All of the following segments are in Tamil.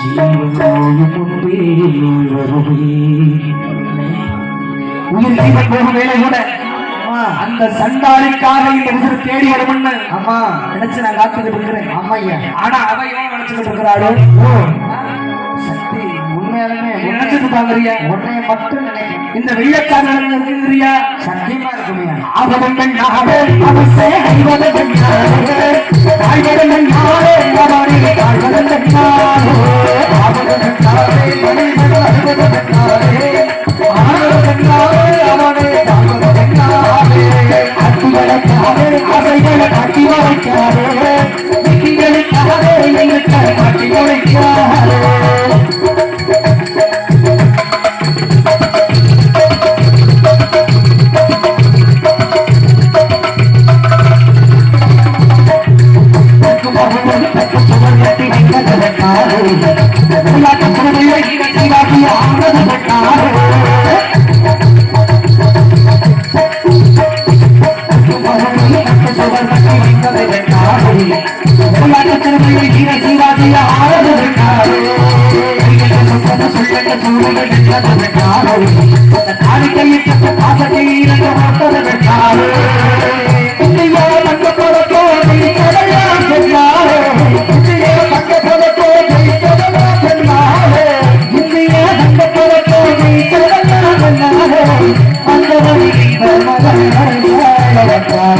ஜீவனோடு முன்பே வருவேன் உயிர் நீங்க போகும் வேலை கூட அந்த சண்டாளிக்காக இந்த உயிர் தேடி வரும்னு அம்மா நினைச்சு நான் காத்துக்கிட்டு இருக்கிறேன். ஆமா ஐயா ஆனா அவ ஏன் நினைச்சுக்கிட்டு இருக்கிறாளோ? ஓ. சக்தி உண்மையாலுமே நினைச்சிட்டு பாக்குறியா உன்னைய மட்டும் நினைக்கிறேன். இந்த வெள்ளக்காரன் இருக்குங்கிறியா சத்தியமா இருக்குமையா. அவன் கண்ணாவே அவைகளை கட்டி बुला चक्कर में जीरा जीरा दिया हार बिठारो ठीक है सुनते तो सुनते तो सुनो ये दिया तो बिठारो तारी के लिए किस भाषा के लिए तो बात तो बिठारो इंडिया मत करो तो नहीं करो यार बिठारो इंडिया मत करो तो नहीं करो यार बिठारो इंडिया मत करो तो नहीं करो यार बिठारो अंदर ही बर्बाद है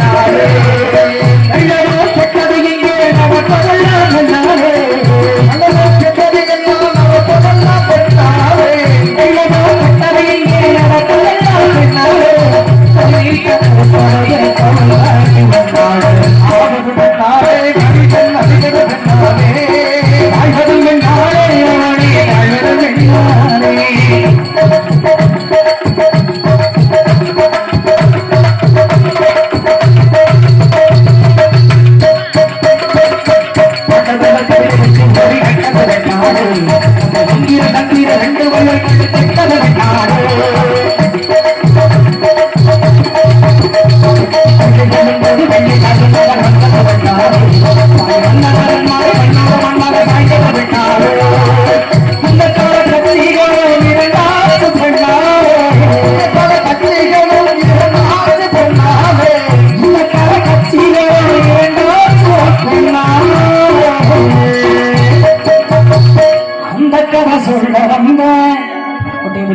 அந்த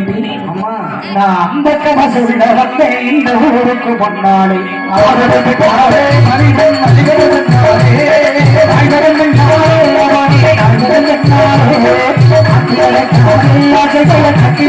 குட்டி அம்மா நான் அந்த கதை சொல்ல வந்தேன். இந்த ஊருக்கு பொன்னாடி. அவரது மனிதன் மனிதன் கட்டி